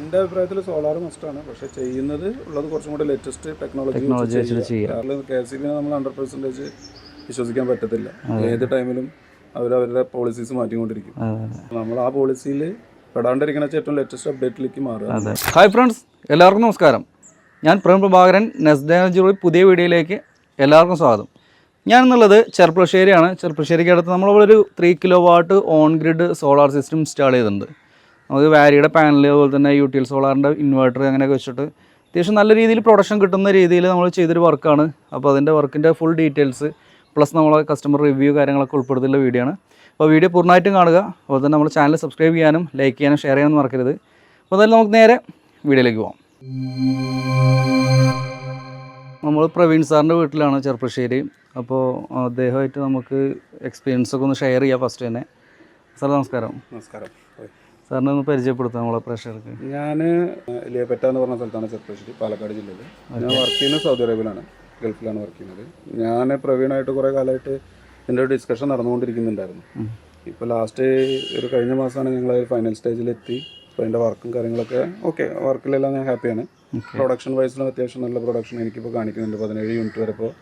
എന്റെ അഭിപ്രായത്തിൽ സോളാർ മസ്റ്റാണ് പക്ഷെ ചെയ്യുന്നത് ഉള്ളത് കുറച്ചും കൂടി ലേറ്റസ്റ്റ് ടെക്നോളജി കെ എസ് നമ്മൾ ഹൺഡ്രഡ് പെർസെന്റേജ് വിശ്വസിക്കാൻ പറ്റത്തില്ല. ഏത് ടൈമിലും അവർ അവരുടെ പോളിസീസ് മാറ്റിക്കൊണ്ടിരിക്കും. നമ്മൾ ആ പോളിസിയിൽ പെടാണ്ടിരിക്കണ ഏറ്റവും ലേറ്റസ്റ്റ് അപ്ഡേറ്റിലേക്ക് മാറുക. ഹായ് ഫ്രണ്ട്സ് എല്ലാവർക്കും നമസ്കാരം. ഞാൻ പ്രേം പ്രഭാകരൻ നെസ്ഡാനജിയുടെ പുതിയ വീഡിയോയിലേക്ക് എല്ലാവർക്കും സ്വാഗതം. ഞാൻ എന്നുള്ളത് ചെർപ്പളശ്ശേരിയാണ്. ചെർപ്പളശ്ശേരിക്ക് അടുത്ത് നമ്മളിവിടെ ഒരു three kilowatt on grid solar system install ചെയ്തിട്ടുണ്ട്. നമുക്ക് വാരിയുടെ പാനൽ അതുപോലെ തന്നെ യു ടി എൽ സോളാറിന്റെ ഇൻവേർട്ടർ അങ്ങനെയൊക്കെ വെച്ചിട്ട് അത്യാവശ്യം നല്ല രീതിയിൽ പ്രൊഡക്ഷൻ കിട്ടുന്ന രീതിയിൽ നമ്മൾ ചെയ്തൊരു വർക്കാണ് അപ്പോൾ അതിന്റെ വർക്കിന്റെ ഫുൾ ഡീറ്റെയിൽസ് പ്ലസ് നമ്മളെ കസ്റ്റമർ റിവ്യൂ കാര്യങ്ങളൊക്കെ ഉൾപ്പെടുത്തിയുള്ള വീഡിയോ ആണ്. അപ്പോൾ വീഡിയോ പൂർണമായിട്ടും കാണുക. അതുപോലെ തന്നെ നമ്മുടെ ചാനൽ സബ്സ്ക്രൈബ് ചെയ്യാനും ലൈക്ക് ചെയ്യാനും ഷെയർ ചെയ്യാനും മറക്കരുത്. അപ്പോൾ എന്തായാലും നമുക്ക് നേരെ വീഡിയോയിലേക്ക് പോകാം നമ്മൾ പ്രവീൺ സാറിന്റെ വീട്ടിലാണ് ചെറുപ്പശ്ശേരി അപ്പോൾ അദ്ദേഹമായിട്ട് നമുക്ക് എക്സ്പീരിയൻസ് ഒക്കെ ഒന്ന് ഷെയർ ചെയ്യാം ഫസ്റ്റ് തന്നെ. സാർ നമസ്കാരം. നമസ്കാരം. സാറിനെ ഒന്ന് പരിചയപ്പെടുത്താം നമ്മളെ പ്രേക്ഷകർക്ക്. ഞാൻ ലിയപെറ്റ എന്ന് പറഞ്ഞ സ്ഥലത്താണ് ചെറുപ്പശ്ശേരി പാലക്കാട് ജില്ലയിൽ ഞാൻ വർക്ക് ചെയ്യുന്നത് സൗദി അറേബ്യയിലാണ് ഗൾഫിലാണ് വർക്ക് ചെയ്യുന്നത്. ഞാൻ പ്രവീണായിട്ട് കുറേ കാലമായിട്ട് എന്റെ ഒരു ഡിസ്കഷൻ നടന്നുകൊണ്ടിരിക്കുന്നുണ്ടായിരുന്നു. ഇപ്പോൾ ലാസ്റ്റ് ഒരു കഴിഞ്ഞ മാസമാണ് ഞങ്ങൾ ഫൈനൽ സ്റ്റേജിലെത്തി അപ്പോൾ എന്റെ വർക്കും കാര്യങ്ങളൊക്കെ ഓക്കെ വർക്കിലെല്ലാം ഞാൻ ഹാപ്പിയാണ് പ്രൊഡക്ഷൻ വൈസിലും അത്യാവശ്യം നല്ല പ്രൊഡക്ഷൻ എനിക്കിപ്പോൾ കാണിക്കുന്നുണ്ട്. പതിനേഴ് യൂണിറ്റ് വരെ ഇപ്പോൾ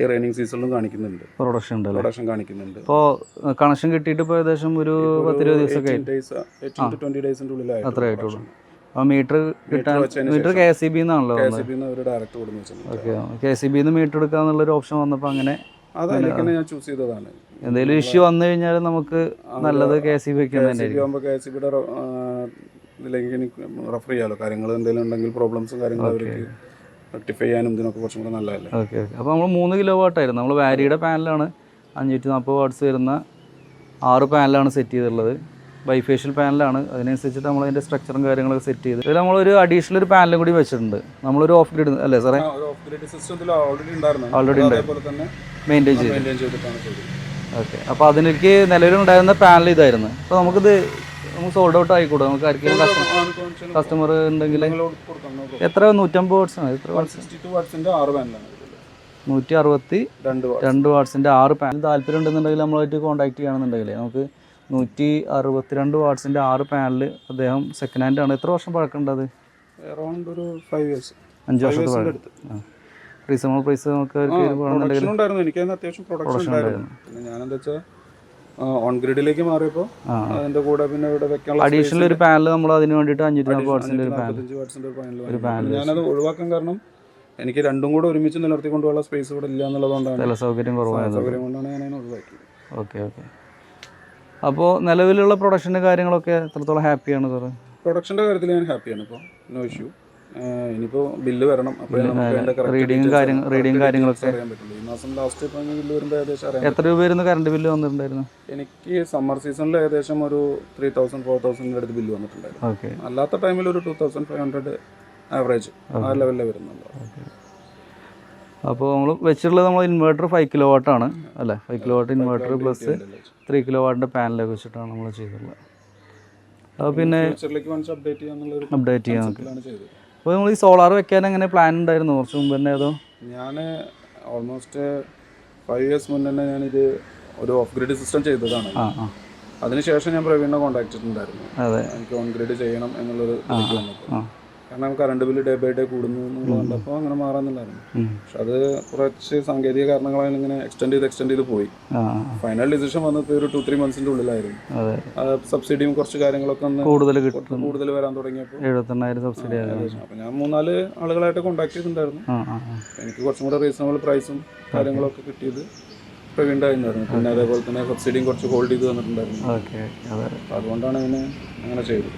ഈ റെയിനിങ് സീസണിലും കാണിക്കുന്നുണ്ട്. പ്രൊഡക്ഷൻ ഉണ്ടല്ലോ? പ്രൊഡക്ഷൻ കാണിക്കുന്നുണ്ട്. ഇപ്പോൾ കണക്ഷൻ കിട്ടിയിട്ട് ഇപ്പോൾ ഏകദേശം ഒരു പത്തിരുപത് ദിവസമൊക്കെ ആയി. ഡേയ്സിന്റെ ഉള്ളിലായി അത്ര ആയിട്ടുള്ളൂ. അപ്പോൾ മീറ്റർ കിട്ടാൻ മീറ്റർ കെ സി ബി എന്നാണല്ലോ കെ സി ബിന്ന് ഒരു ഡയറക്റ്റ് കൊടുന്ന് വെച്ചിട്ടുണ്ട്. ഓക്കെ കെ സി ബിന്ന് മീറ്റർ എടുക്കുക എന്നുള്ളൊരു ഓപ്ഷൻ വന്നപ്പോൾ അങ്ങനെ അതായിരിക്കും ഞാൻ ചൂസ് ചെയ്തതാണ്. എന്തെങ്കിലും ഇഷ്യൂ വന്നു കഴിഞ്ഞാൽ നമുക്ക് നല്ലത് കെ സി ബി ആകുമ്പോൾ കെ സി ബിയുടെ ഇതിലേക്ക് എനിക്ക് റെഫർ ചെയ്യാലോ. കാര്യങ്ങൾ എന്തെങ്കിലും ഉണ്ടെങ്കിൽ പ്രോബ്ലംസും കാര്യങ്ങളും അവർക്ക് റെക്ടിഫൈ ചെയ്യാനും ഇതിനൊക്കെ കുറച്ചും കൂടെ നല്ലതല്ലേ? Okay okay. അപ്പോൾ നമ്മൾ മൂന്ന് കിലോ വാട്ടായിരുന്നു നമ്മൾ വാരിയുടെ പാനലാണ് അഞ്ഞൂറ്റി നാൽപ്പത് വാട്ട്സ് വരുന്ന ആറ് പാനലാണ് സെറ്റ് ചെയ്തിട്ടുള്ളത്. ബൈഫേഷ്യൽ പാനലാണ്. അതിനനുസരിച്ചിട്ട് നമ്മൾ അതിന്റെ സ്ട്രക്ചറും കാര്യങ്ങളൊക്കെ സെറ്റ് ചെയ്ത്. ഇതിൽ നമ്മളൊരു അഡീഷണൽ ഒരു പാനലും കൂടി വെച്ചിട്ടുണ്ട്. നമ്മളൊരു ഓഫ് ഗ്രിഡ് അല്ലേ സാറേ? ഓൾറെഡി തന്നെ മെയിന്റെയിൻ ചെയ്ത്. ഓക്കെ. അപ്പോൾ അതിലേക്ക് നിലവിലുണ്ടായിരുന്ന പാനൽ ഇതായിരുന്നു. അപ്പോൾ നമുക്കിത് നമുക്ക് സോൾഡ് ഔട്ട് ആയിക്കൂടെ? നമുക്ക് ആർക്കെങ്കിലും കസ്റ്റമർ ഉണ്ടെങ്കിൽ എത്ര? നൂറ്റമ്പത് വാട്ട്സ് ആണ്. എത്ര വാട്ട്സ് നൂറ്റി അറുപത്തി രണ്ട് വാട്ട് വാട്ട്സിന്റെ ആറ് പാനൽ താല്പര്യം ഉണ്ടെന്നുണ്ടെങ്കിൽ നമ്മളായിട്ട് കോൺടാക്ട് ചെയ്യുകയാണെന്നുണ്ടെങ്കിൽ നമുക്ക് നൂറ്റി അറുപത്തിരണ്ട് വാട്ട്സിന്റെ ആറ് പാനൽ അദ്ദേഹം സെക്കൻഡ് ഹാൻഡ് ആണ്. എത്ര വർഷം പഴക്കമുണ്ടത് അറൗണ്ട് ഒരു ഫൈവ് ഇയേഴ്സ് അഞ്ച് വർഷത്തെ അടുത്ത്. റീസണബിൾ പ്രൈസ് നമുക്ക് എനിക്ക് അത്യാവശ്യം പ്രൊഡക്ഷൻ ഉണ്ടായിരുന്നു. ഞാൻ ഞാനെന്താ വെച്ചാൽ ഓൺ ഗ്രിഡിലേക്ക് മാറിയപ്പോൾ അതിന്റെ കൂടെ പിന്നെ ഇവിടെ വെക്കാനുള്ള അഡീഷണൽ ഒരു പാനൽ നമ്മൾ അതിന് വേണ്ടിട്ട് അഞ്ഞൂറ്റി നാൽപ്പത് ഒരു പാനൽ ഒരു പാനൽ ഞാനത് ഒഴിവാക്കാൻ കാരണം എനിക്ക് രണ്ടും കൂടെ ഒരുമിച്ച് നിലനിർത്തിക്കൊണ്ടുള്ള സ്പേസ് ഇവിടെ ഇല്ല എന്നുള്ളതുകൊണ്ടാണ് സൗകര്യം കുറവായത് സൗകര്യം കൊണ്ടാണ് ഞാൻ അതിനെ ഒഴിവാക്കിയത്. ഓക്കെ ഓക്കെ അപ്പോൾ നിലവിലുള്ള പ്രൊഡക്ഷന്റെ കാര്യങ്ങളൊക്കെ എത്രത്തോളം ഹാപ്പിയാണ് സാറ് പ്രൊഡക്ഷന്റെ കാര്യത്തിൽ ഞാൻ ഹാപ്പിയാണ് ഇപ്പോൾ നോ ഇഷ്യൂ ഇനിയിപ്പോൾ ബില്ല് വരണം. റീഡിങ് കാര്യങ്ങൾ റീഡിങ് കാര്യങ്ങളൊക്കെ. അറിയാൻ പറ്റുള്ളൂ. ഈ മാസം ലാസ്റ്റ് ഇപ്പോൾ ബില്ല് വരുമ്പോൾ ഏകദേശം അറിയാം എത്ര രൂപ വരുന്ന കറണ്ട് ബില്ല് വന്നിട്ടുണ്ടായിരുന്നു? എനിക്ക് സമ്മർ സീസണിൽ ഏകദേശം ഒരു ത്രീ തൗസൻഡ് ഫോർ തൗസൻഡിന്റെ അടുത്ത് ബില്ല് വന്നിട്ടുണ്ടായിരുന്നു. ഓക്കെ അല്ലാത്ത ടൈമിൽ ഒരു two thousand five hundred average ആ ലെവലിൽ വരുന്നുണ്ട് അപ്പോൾ നമ്മൾ വെച്ചിട്ടുള്ളത് നമ്മൾ ഇൻവേർട്ടർ ഫൈവ് കിലോ വാട്ടാണ് അല്ലേ? Five kilowatt inverter plus three kilo വാട്ടിന്റെ പാനലൊക്കെ വെച്ചിട്ടാണ് നമ്മൾ ചെയ്തിട്ടുള്ളത്. അപ്പോൾ പിന്നെ അപ്ഡേറ്റ് അപ്ഡേറ്റ് ചെയ്യാൻ ചെയ്തത്. അപ്പോൾ നമ്മൾ ഈ സോളാർ വെക്കാൻ എങ്ങനെ പ്ലാൻ ഉണ്ടായിരുന്നു? കുറച്ച് മുമ്പ് തന്നെ അതോ? ഞാൻ ഓൾമോസ്റ്റ് ഫൈവ് ഇയേഴ്സ് മുന്നേ തന്നെ ഞാനിത് ഒരു ഓഫ് ഗ്രിഡ് സിസ്റ്റം ചെയ്തതാണ്. ആ ആ. അതിനുശേഷം ഞാൻ പ്രവീണിനെ കോൺടാക്ട് ചെയ്തിട്ടുണ്ടായിരുന്നു. അതെ. എനിക്ക് ഓൺ ഗ്രിഡ് ചെയ്യണം എന്നുള്ളൊരു ആ. കാരണം current bill day by day കൂടുന്നു എന്നുള്ളത് കണ്ടപ്പോൾ അങ്ങനെ മാറാന്നുണ്ടായിരുന്നു. പക്ഷെ അത് കുറച്ച് സാങ്കേതിക കാരണങ്ങളായി ഇങ്ങനെ എക്സ്റ്റെൻഡ് ചെയ്ത് എക്സ്റ്റെൻഡ് ചെയ്ത് പോയി. ഫൈനൽ ഡിസിഷൻ വന്നത് ഒരു ടു ത്രീ മന്ത്സിന്റെ ഉള്ളിലായിരുന്നു. സബ്സിഡിയും കുറച്ച് കാര്യങ്ങളൊക്കെ ഒന്ന് കൂടുതൽ കൂടുതൽ വരാൻ തുടങ്ങിയപ്പോൾ എഴുപത്തെണ്ണായിരം സബ്സിഡി അപ്പോൾ ഞാൻ മൂന്നാൽ ആളുകളായിട്ട് കോൺടാക്ട് ചെയ്തിട്ടുണ്ടായിരുന്നു. എനിക്ക് കുറച്ചും കൂടെ റീസണബിൾ പ്രൈസും കാര്യങ്ങളൊക്കെ കിട്ടിയത് പിന്നെ അതേപോലെ തന്നെ സബ്സിഡിയും കുറച്ച് ഹോൾഡ് ചെയ്ത് തന്നിട്ടുണ്ടായിരുന്നു. അതുകൊണ്ടാണ് അങ്ങനെ ചെയ്തത്.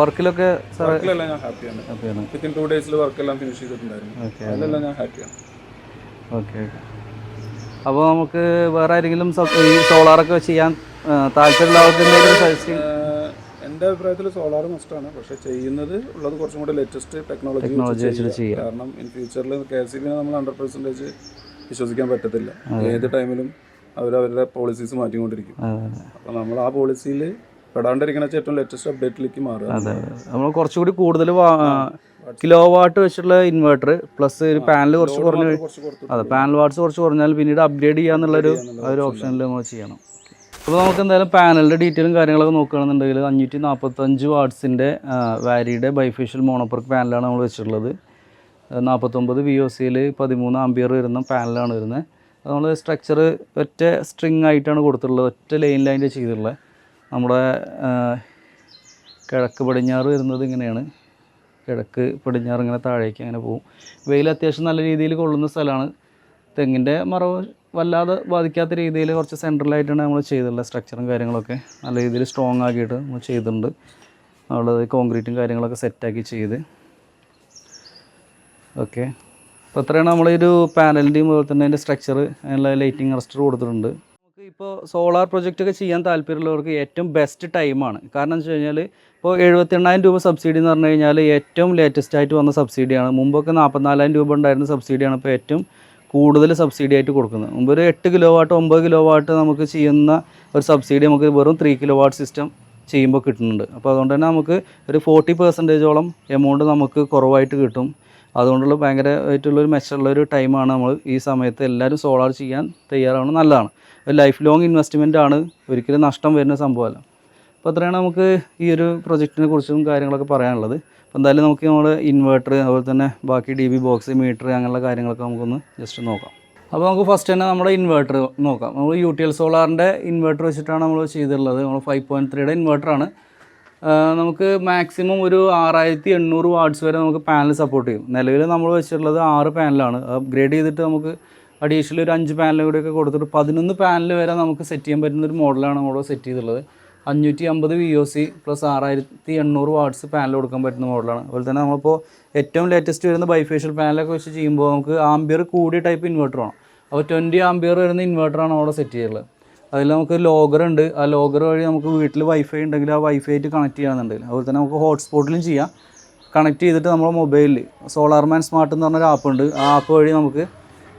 വർക്കിലൊക്കെ വർക്കിലെല്ലാം ഞാൻ ഹാപ്പിയാണ് ഹാപ്പിയാണ് വിത്തിൻ ടു ഡേയ്സിൽ വർക്കെല്ലാം ഫിനിഷ് ചെയ്തിട്ടുണ്ടായിരുന്നു. ഓക്കെ അതിലെല്ലാം ഞാൻ ഹാപ്പിയാണ് ഓക്കെ ഓക്കെ അപ്പോൾ നമുക്ക് വേറെ ആരെങ്കിലും ഈ സോളാറൊക്കെ ചെയ്യാൻ താല്പര്യമുള്ള ആൾക്ക് എന്തെങ്കിലും എന്റെ അഭിപ്രായത്തിൽ സോളാർ മസ്റ്റാണ് പക്ഷെ ചെയ്യുന്നത് ഉള്ളത് കുറച്ചും കൂടെ ലേറ്റസ്റ്റ് ടെക്നോളജി വെച്ചിട്ട് കാരണം ഇൻ ഫ്യൂച്ചറിൽ കെ എസ് സി ബിനെ നമ്മൾ ഹൺഡ്രഡ് പെർസെന്റേജ് വിശ്വസിക്കാൻ പറ്റത്തില്ല. ഏത് ടൈമിലും അവർ അവരുടെ പോളിസീസ് മാറ്റിക്കൊണ്ടിരിക്കും. അപ്പോൾ നമ്മൾ ആ പോളിസിയിൽ പെടാണ്ടിരിക്കണ ഏറ്റവും ലേറ്റസ്റ്റ് അപ്ഡേറ്റിലേക്ക് മാറുക. അതെ നമ്മൾ കുറച്ചുകൂടി കൂടുതൽ കിലോ വാട്ട് വെച്ചിട്ടുള്ള ഇൻവെർട്ടർ പ്ലസ് ഒരു പാനൽ കുറച്ച് കുറഞ്ഞ അതെ പാനൽ വാട്ട്സ് കുറച്ച് കുറഞ്ഞാൽ പിന്നീട് അപ്ഗ്രേഡ് ചെയ്യാന്നുള്ളൊരു ഒരു ഓപ്ഷനിൽ നമ്മൾ ചെയ്യണം. അപ്പോൾ നമുക്ക് എന്തായാലും പാനലിന്റെ ഡീറ്റെയിലും കാര്യങ്ങളൊക്കെ നോക്കുകയാണെന്നുണ്ടെങ്കിൽ അഞ്ഞൂറ്റി നാൽപ്പത്തഞ്ച് വാട്ട്സിന്റെ വാരിയുടെ ബൈഫേഷ്യൽ മോണോപ്പർക്ക് പാനലാണ് നമ്മൾ വെച്ചിട്ടുള്ളത്. നാൽപ്പത്തൊമ്പത് വി ഒ സിയിൽ പതിമൂന്ന് ആംബിയർ വരുന്ന പാനലാണ് വരുന്നത്. നമ്മൾ സ്ട്രക്ചർ ഒറ്റ സ്ട്രിങ് ആയിട്ടാണ് കൊടുത്തിട്ടുള്ളത്. ഒറ്റ ലൈൻ ലൈന്റെ ചെയ്തിട്ടുള്ളത്. നമ്മുടെ കിഴക്ക് പടിഞ്ഞാറ് വരുന്നത് ഇങ്ങനെയാണ്. കിഴക്ക് പടിഞ്ഞാറ് ഇങ്ങനെ താഴേക്ക് അങ്ങനെ പോകും വെയിൽ അത്യാവശ്യം നല്ല രീതിയിൽ കൊള്ളുന്ന സ്ഥലമാണ്. തെങ്ങിന്റെ മറവ് വല്ലാതെ ബാധിക്കാത്ത രീതിയിൽ കുറച്ച് സെൻട്രലായിട്ടാണ് നമ്മൾ ചെയ്തിട്ടുള്ളത് സ്ട്രക്ചറും കാര്യങ്ങളൊക്കെ നല്ല രീതിയിൽ സ്ട്രോങ് ആക്കിയിട്ട് നമ്മൾ ചെയ്തിട്ടുണ്ട്. നമ്മളത് കോൺക്രീറ്റും കാര്യങ്ങളൊക്കെ സെറ്റാക്കി ചെയ്ത്. ഓക്കെ അപ്പോൾ അത്രയാണ് നമ്മളൊരു പാനലിന്റെയും അതുപോലെ തന്നെ അതിന്റെ സ്ട്രക്ചർ അതിനുള്ള ലൈറ്റിംഗ് അറസ്റ്റർ കൊടുത്തിട്ടുണ്ട്. ഇപ്പോൾ സോളാർ പ്രൊജക്റ്റ് ഒക്കെ ചെയ്യാൻ താല്പര്യമുള്ളവർക്ക് ഏറ്റവും ബെസ്റ്റ് ടൈമാണ് കാരണം എന്ന് വെച്ച് കഴിഞ്ഞാൽ ഇപ്പോൾ എഴുപത്തി എണ്ണായിരം രൂപ സബ്സിഡി എന്ന് പറഞ്ഞു കഴിഞ്ഞാൽ ഏറ്റവും ലേറ്റസ്റ്റ് ആയിട്ട് വന്ന സബ്സിഡിയാണ് മുമ്പൊക്കെ നാൽപ്പത്തിനാലായിരം രൂപ ഉണ്ടായിരുന്ന സബ്സിഡിയാണ് ഇപ്പോൾ ഏറ്റവും കൂടുതൽ സബ്സിഡി ആയിട്ട് കൊടുക്കുന്നത്. മുമ്പ് ഒരു എട്ട് കിലോ വാട്ട് ഒമ്പത് കിലോ വാട്ട് നമുക്ക് ചെയ്യുന്ന ഒരു സബ്സിഡി നമുക്ക് വെറും ത്രീ കിലോ വാട്ട് സിസ്റ്റം ചെയ്യുമ്പോൾ കിട്ടുന്നുണ്ട്. അപ്പോൾ അതുകൊണ്ട് തന്നെ നമുക്ക് ഒരു ഫോർട്ടി പെർസെന്റേജോളം എമൗണ്ട് നമുക്ക് കുറവായിട്ട് കിട്ടും. അതുകൊണ്ടുള്ള ഭയങ്കരമായിട്ടുള്ള ഒരു മെച്ചമുള്ള ഒരു ടൈമാണ് നമ്മൾ ഈ സമയത്ത് എല്ലാവരും സോളാർ ചെയ്യാൻ തയ്യാറാവണം നല്ലതാണ്. ഒരു ലൈഫ് ലോങ് ഇൻവെസ്റ്റ്മെന്റ് ആണ് ഒരിക്കലും നഷ്ടം വരുന്ന സംഭവമല്ല. അപ്പോൾ അത്രയാണ് നമുക്ക് ഈ ഒരു പ്രൊജക്റ്റിനെ കുറിച്ചും കാര്യങ്ങളൊക്കെ പറയാനുള്ളത്. അപ്പോൾ എന്തായാലും നമുക്ക് നമ്മൾ ഇൻവേർട്ടർ അതുപോലെ തന്നെ ബാക്കി ഡി ബി ബോക്സ് മീറ്റർ അങ്ങനെയുള്ള കാര്യങ്ങളൊക്കെ നമുക്കൊന്ന് ജസ്റ്റ് നോക്കാം. അപ്പോൾ നമുക്ക് ഫസ്റ്റ് തന്നെ നമ്മുടെ ഇൻവേർട്ടർ നോക്കാം. നമ്മൾ യു ടി എൽ സോളാറിന്റെ ഇൻവേർട്ടർ വെച്ചിട്ടാണ് നമ്മൾ ചെയ്തിട്ടുള്ളത്. നമ്മൾ ഫൈവ് പോയിന്റ് ത്രീയുടെ ഇൻവേർട്ടറാണ് നമുക്ക് മാക്സിമം ഒരു ആറായിരത്തി എണ്ണൂറ് വാട്ട്സ് വരെ നമുക്ക് പാനൽ സപ്പോർട്ട് ചെയ്യും. നിലവിൽ നമ്മൾ വെച്ചിട്ടുള്ളത് ആറ് പാനലാണ് അപ്ഗ്രേഡ് ചെയ്തിട്ട് നമുക്ക് അഡീഷണൽ ഒരു അഞ്ച് പാനലും കൂടിയൊക്കെ കൊടുത്തിട്ട് പതിനൊന്ന് പാനൽ വരെ നമുക്ക് സെറ്റ് ചെയ്യാൻ പറ്റുന്ന ഒരു മോഡലാണ് നമ്മൾ സെറ്റ് ചെയ്തിട്ടുള്ളത്. അഞ്ഞൂറ്റി അമ്പത് വി ഒ സി പ്ലസ് ആറായിരത്തി എണ്ണൂറ് വാട്ട്സ് പാനൽ കൊടുക്കാൻ പറ്റുന്ന മോഡലാണ് അതുപോലെ തന്നെ നമ്മളിപ്പോൾ ഏറ്റവും ലേറ്റസ്റ്റ് വരുന്ന ബൈഫേഷ്യൽ പാനലൊക്കെ വെച്ച് ചെയ്യുമ്പോൾ നമുക്ക് ആംബിയർ കൂടിയ ടൈപ്പ് ഇൻവെർട്ടർ വേണം അപ്പോൾ ട്വന്റി ആംബിയർ വരുന്ന ഇൻവെർട്ടറാണ് അവിടെ സെറ്റ് ചെയ്യുള്ളത് അതിൽ നമുക്ക് ലോഗർ ഉണ്ട്. ആ ലോഗർ വഴി നമുക്ക് വീട്ടിൽ വൈഫൈ ഉണ്ടെങ്കിൽ ആ വൈഫൈ ആയിട്ട് കണക്ട് ചെയ്യാന്നുണ്ടെങ്കിൽ അതുപോലെ തന്നെ നമുക്ക് ഹോട്ട്സ്പോട്ടിലും ചെയ്യാം. കണക്ട് ചെയ്തിട്ട് നമ്മുടെ മൊബൈലിൽ സോളാർമാൻ സ്മാർട്ട് എന്ന് പറഞ്ഞൊരു ആപ്പ് ഉണ്ട്. ആ ആപ്പ് വഴി നമുക്ക്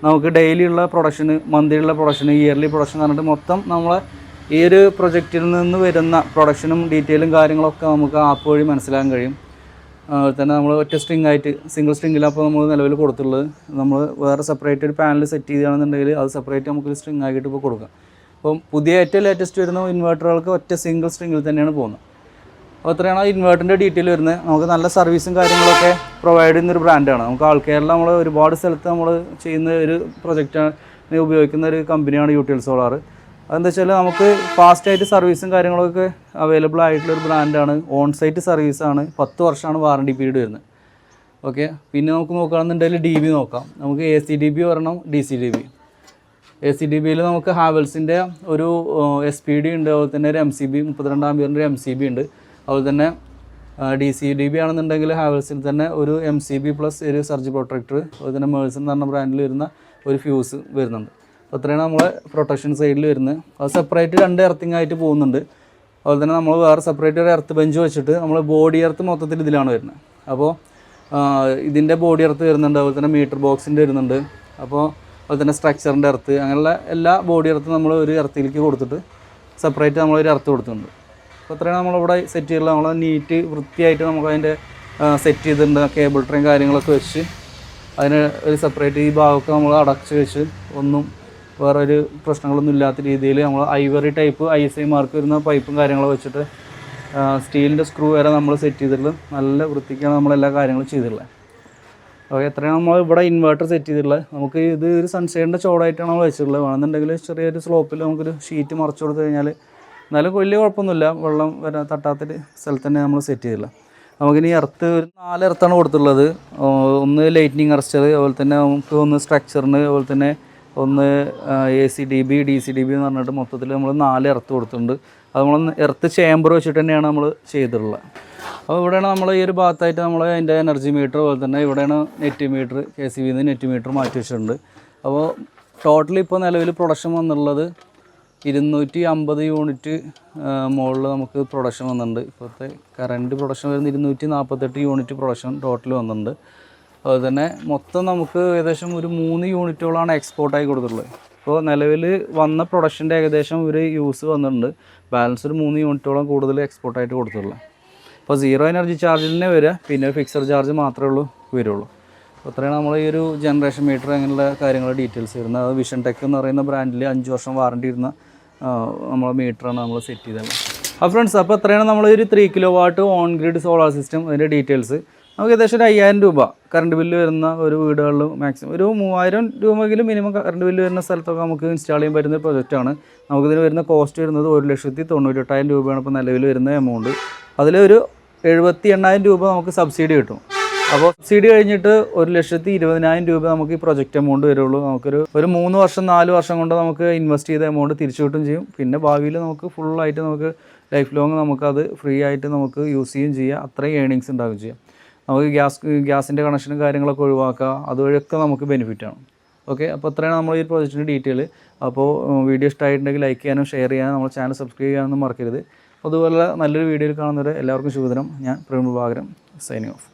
നമുക്ക് ഡെയിലി ഉള്ള പ്രൊഡക്ഷന് മന്ത്ലി ഉള്ള പ്രൊഡക്ഷൻ ഇയർലി പ്രൊഡക്ഷൻ പറഞ്ഞിട്ട് മൊത്തം നമ്മളെ ഈ ഒരു പ്രൊജക്റ്റിൽ നിന്ന് വരുന്ന പ്രൊഡക്ഷനും ഡീറ്റെയിലും കാര്യങ്ങളൊക്കെ നമുക്ക് ആപ്പ് വഴി മനസ്സിലാക്കാൻ കഴിയും. അതുപോലെ തന്നെ നമ്മൾ ഒറ്റ സ്ട്രിങ് ആയിട്ട് സിംഗിൾ സ്ട്രിങ്ങിൽ അപ്പോൾ നമ്മൾ നിലവിൽ കൊടുത്തുള്ളത് നമ്മൾ വേറെ സെപ്പറേറ്റ് ഒരു പാനൽ സെറ്റ് ചെയ്യുകയാണെന്നുണ്ടെങ്കിൽ അത് സെപ്പറേറ്റ് നമുക്കൊരു സ്ട്രിങ് ആക്കിയിട്ട് ഇപ്പോൾ കൊടുക്കാം. അപ്പം പുതിയ ഏറ്റവും ലേറ്റസ്റ്റ് വരുന്ന ഇൻവെർട്ടറുകൾക്ക് ഒറ്റ സിംഗിൾ സ്ട്രിങ്ങിൽ തന്നെയാണ് പോകുന്നത്. അപ്പോൾ അത്രയാണ് ഇൻവേർട്ടറിന്റെ ഡീറ്റെയിൽ വരുന്നത്. നമുക്ക് നല്ല സർവീസും കാര്യങ്ങളൊക്കെ പ്രൊവൈഡ് ചെയ്യുന്ന ഒരു ബ്രാൻഡാണ് നമുക്ക് ആൾക്കാരിൽ നമ്മൾ ഒരുപാട് സ്ഥലത്ത് നമ്മൾ ചെയ്യുന്ന ഒരു പ്രൊജക്റ്റാണ് ഉപയോഗിക്കുന്ന ഒരു കമ്പനിയാണ് യൂട്ടിൽ സോളാർ അതെന്താ വെച്ചാൽ നമുക്ക് ഫാസ്റ്റായിട്ട് സർവീസും കാര്യങ്ങളൊക്കെ അവൈലബിൾ ആയിട്ടുള്ള ഒരു ബ്രാൻഡാണ് ഓൺ സൈറ്റ് സർവീസാണ് പത്ത് വർഷമാണ് വാറണ്ടി പീരീഡ് വരുന്നത്. ഓക്കെ പിന്നെ നമുക്ക് നോക്കുകയാണെന്നുണ്ടെങ്കിൽ ഡി ബി നോക്കാം. നമുക്ക് എ സി ഡി ബി വരണം D C D B A C D ബിയിൽ നമുക്ക് ഹാവൽസിന്റെ ഒരു എസ് പി ഡി ഉണ്ട് അതുപോലെ തന്നെ ഒരു എം സി ബി മുപ്പത്തിരണ്ടാം ഒരു എം സി ബി ഉണ്ട്. അതുപോലെ തന്നെ ഡി സി ഡി ബി ആണെന്നുണ്ടെങ്കിൽ ഹാവൽസിൽ തന്നെ ഒരു എം സി ബി പ്ലസ് ഒരു സർജ് പ്രൊട്ടക്ടർ അതുപോലെ തന്നെ മേഴ്സൺ എന്ന് പറഞ്ഞ ബ്രാൻഡിൽ വരുന്ന ഒരു ഫ്യൂസ് വരുന്നുണ്ട്. അപ്പോൾ അത്രയാണ് നമ്മളെ പ്രൊട്ടക്ഷൻ സൈഡിൽ വരുന്നത്. അത് സെപ്പറേറ്റ് രണ്ട് എർത്തിങ് ആയിട്ട് പോകുന്നുണ്ട്. അതുപോലെ തന്നെ നമ്മൾ വേറെ സെപ്പറേറ്റ് ഒരു എർത്ത് ബെഞ്ച് വെച്ചിട്ട് നമ്മൾ ബോഡി എർത്ത് മൊത്തത്തിൽ ഇതിലാണ് വരുന്നത്. അപ്പോൾ ഇതിന്റെ ബോഡി എർത്ത് വരുന്നുണ്ട് അതുപോലെ തന്നെ മീറ്റർ ബോക്സിന്റെ വരുന്നുണ്ട്. അപ്പോൾ അതുപോലെ തന്നെ സ്ട്രക്ചറിന്റെ എർത്ത് അങ്ങനെയുള്ള എല്ലാ ബോഡി എർത്ത് നമ്മൾ ഒരു എർത്തിലേക്ക് കൊടുത്തിട്ട് സെപ്പറേറ്റ് നമ്മൾ ഒരു എർത്ത് കൊടുത്തിട്ടുണ്ട്. അപ്പോൾ അത്രയാണ് നമ്മളിവിടെ സെറ്റ് ചെയ്തിട്ടുള്ളത്. നമ്മൾ നീറ്റ് വൃത്തിയായിട്ട് നമുക്ക് അതിന്റെ സെറ്റ് ചെയ്തിട്ടുണ്ട്. കേബിൾ ട്രെയിൻ കാര്യങ്ങളൊക്കെ വെച്ച് അതിന് ഒരു സെപ്പറേറ്റ് ഈ ഭാഗമൊക്കെ നമ്മൾ അടച്ച് വെച്ച് ഒന്നും വേറെ ഒരു പ്രശ്നങ്ങളൊന്നും ഇല്ലാത്ത രീതിയിൽ നമ്മൾ ivory type I S I mark വരുന്ന പൈപ്പും കാര്യങ്ങളും വെച്ചിട്ട് സ്റ്റീലിന്റെ സ്ക്രൂ വരെ നമ്മൾ സെറ്റ് ചെയ്തിട്ടുള്ളത്. നല്ല വൃത്തിക്കാണ് നമ്മളെല്ലാ കാര്യങ്ങളും ചെയ്തിട്ടുള്ളത്. ഓക്കെ എത്രയാണ് നമ്മൾ ഇവിടെ ഇൻവേർട്ടർ സെറ്റ് ചെയ്തിട്ടുള്ളത്. നമുക്ക് ഇത് ഒരു സൺഷൈഡിന്റെ ചോടായിട്ടാണ് നമ്മൾ വെച്ചിട്ടുള്ളത്. വേണമെന്നുണ്ടെങ്കിൽ ചെറിയൊരു സ്ലോപ്പിൽ നമുക്കൊരു ഷീറ്റ് മറച്ചു കൊടുത്തു കഴിഞ്ഞാൽ എന്നാലും വലിയ കുഴപ്പമൊന്നുമില്ല. വെള്ളം വരാ തട്ടാത്തൊരു സ്ഥലത്ത് തന്നെ നമ്മൾ സെറ്റ് ചെയ്തിട്ടുള്ളത് നമുക്കിനി എർത്ത് ഒരു നാല് എർത്താണ് കൊടുത്തിട്ടുള്ളത്. ഒന്ന് ലൈറ്റിനിങ് അറസ്റ്റർ അതുപോലെ തന്നെ നമുക്ക് ഒന്ന് സ്ട്രക്ചറിന് അതുപോലെ തന്നെ ഒന്ന് A C D B D C D B എന്ന് പറഞ്ഞിട്ട് മൊത്തത്തിൽ നമ്മൾ നാല് എർത്ത് കൊടുത്തിട്ടുണ്ട്. അത് നമ്മൾ എർത്ത് ചേമ്പർ വെച്ചിട്ട് തന്നെയാണ് നമ്മൾ ചെയ്തിട്ടുള്ളത്. അപ്പോൾ ഇവിടെയാണ് നമ്മൾ ഈ ഒരു ഭാഗത്തായിട്ട് നമ്മൾ അതിന്റെ എനർജി മീറ്റർ പോലെ തന്നെ ഇവിടെയാണ് നെറ്റ് മീറ്റർ കെ സി ബിന്ന് നെറ്റ് മീറ്റർ മാറ്റി വെച്ചിട്ടുണ്ട്. അപ്പോൾ ടോട്ടൽ ഇപ്പോൾ നിലവിൽ പ്രൊഡക്ഷൻ വന്നിട്ടുള്ളത് ഇരുന്നൂറ്റി അമ്പത് യൂണിറ്റ് മുകളിൽ നമുക്ക് പ്രൊഡക്ഷൻ വന്നിട്ടുണ്ട്. ഇപ്പോഴത്തെ കറണ്ട് പ്രൊഡക്ഷൻ വരുന്ന ഇരുന്നൂറ്റി നാൽപ്പത്തെട്ട് യൂണിറ്റ് പ്രൊഡക്ഷൻ ടോട്ടൽ വന്നിട്ടുണ്ട്. അതുപോലെ തന്നെ മൊത്തം നമുക്ക് ഏകദേശം ഒരു മൂന്ന് യൂണിറ്റുകളാണ് എക്സ്പോർട്ടായി കൊടുത്തിട്ടുള്ളത്. ഇപ്പോൾ നിലവിൽ വന്ന പ്രൊഡക്ഷന്റെ ഏകദേശം ഒരു യൂസ് വന്നിട്ടുണ്ട്. ബാലൻസ് ഒരു മൂന്ന് യൂണിറ്റോളം കൂടുതൽ എക്സ്പോർട്ടായിട്ട് കൊടുത്തിട്ടുള്ളത്. അപ്പോൾ സീറോ എനർജി ചാർജിൽ തന്നെ വരിക പിന്നെ ഫിക്സഡ് ചാർജ് മാത്രമേ ഉള്ളൂ വരുള്ളൂ. അപ്പോൾ അത്രയാണ് നമ്മൾ ഈ ഒരു ജനറേഷൻ മീറ്റർ അങ്ങനെയുള്ള കാര്യങ്ങളുടെ ഡീറ്റെയിൽസ് വരുന്നത് അത് വിഷൻ ടെക് എന്ന് പറയുന്ന ബ്രാൻഡിൽ അഞ്ച് വർഷം വാറണ്ടി ഇരുന്ന നമ്മളെ മീറ്ററാണ് നമ്മൾ സെറ്റ് ചെയ്തത്. അപ്പോൾ ഫ്രണ്ട്സ് അപ്പോൾ അത്രയാണ് നമ്മൾ ഒരു three kilowatt on grid solar system അതിന്റെ ഡീറ്റെയിൽസ് നമുക്ക് ഏകദേശം ഒരു അയ്യായിരം രൂപ കറണ്ട് ബില്ല് വരുന്ന ഒരു വീടുകളിൽ മാക്സിമം ഒരു മൂവായിരം രൂപയെങ്കിലും മിനിമം കറണ്ട് ബില്ല് വരുന്ന സ്ഥലത്തൊക്കെ നമുക്ക് ഇൻസ്റ്റാൾ ചെയ്യാൻ പറ്റുന്ന ഒരു പ്രൊജക്റ്റാണ് നമുക്കിതിന് വരുന്ന കോസ്റ്റ് വരുന്നത് ഒരു ലക്ഷത്തി തൊണ്ണൂറ്റെട്ടായിരം രൂപയാണ് ഇപ്പോൾ നിലവിൽ വരുന്ന എമൗണ്ട് അതിലൊരു എഴുപത്തി എണ്ണായിരം രൂപ നമുക്ക് സബ്സിഡി കിട്ടും. അപ്പോൾ സബ്സിഡി കഴിഞ്ഞിട്ട് ഒരു ലക്ഷത്തി ഇരുപതിനായിരം രൂപ നമുക്ക് ഈ പ്രൊജക്റ്റ് എമൗണ്ട് വരുള്ളൂ. നമുക്കൊരു ഒരു മൂന്ന് വർഷം നാല് വർഷം കൊണ്ട് നമുക്ക് ഇൻവെസ്റ്റ് ചെയ്ത എമൗണ്ട് തിരിച്ചു കിട്ടും ചെയ്യും. പിന്നെ ഭാവിയിൽ നമുക്ക് ഫുള്ളായിട്ട് നമുക്ക് ലൈഫ് ലോങ് നമുക്കത് ഫ്രീ ആയിട്ട് നമുക്ക് യൂസ് ചെയ്യുകയും ചെയ്യാം. അത്രയും ഏണിങ്സ് ഉണ്ടാകുകയും ചെയ്യാം. നമുക്ക് ഗ്യാസ് ഗ്യാസിന്റെ കണക്ഷനും കാര്യങ്ങളൊക്കെ ഒഴിവാക്കുക അതുവഴിയൊക്കെ നമുക്ക് ബെനിഫിറ്റ് ആണ്. ഓക്കെ അപ്പോൾ അത്രയാണ് നമ്മൾ ഈ പ്രോജക്റ്റിന്റെ ഡീറ്റെയിൽ അപ്പോൾ വീഡിയോ ഇഷ്ടമായിട്ടുണ്ടെങ്കിൽ ലൈക്ക് ചെയ്യാനും ഷെയർ ചെയ്യാനും നമ്മുടെ ചാനൽ സബ്സ്ക്രൈബ് ചെയ്യാനൊന്നും മറക്കരുത്. അതുപോലെ നല്ലൊരു വീഡിയോയിൽ കാണുന്നവരെ എല്ലാവർക്കും ശുഭദിനം. ഞാൻ പ്രേം ഭാഗരം സൈനിങ് ഓഫ്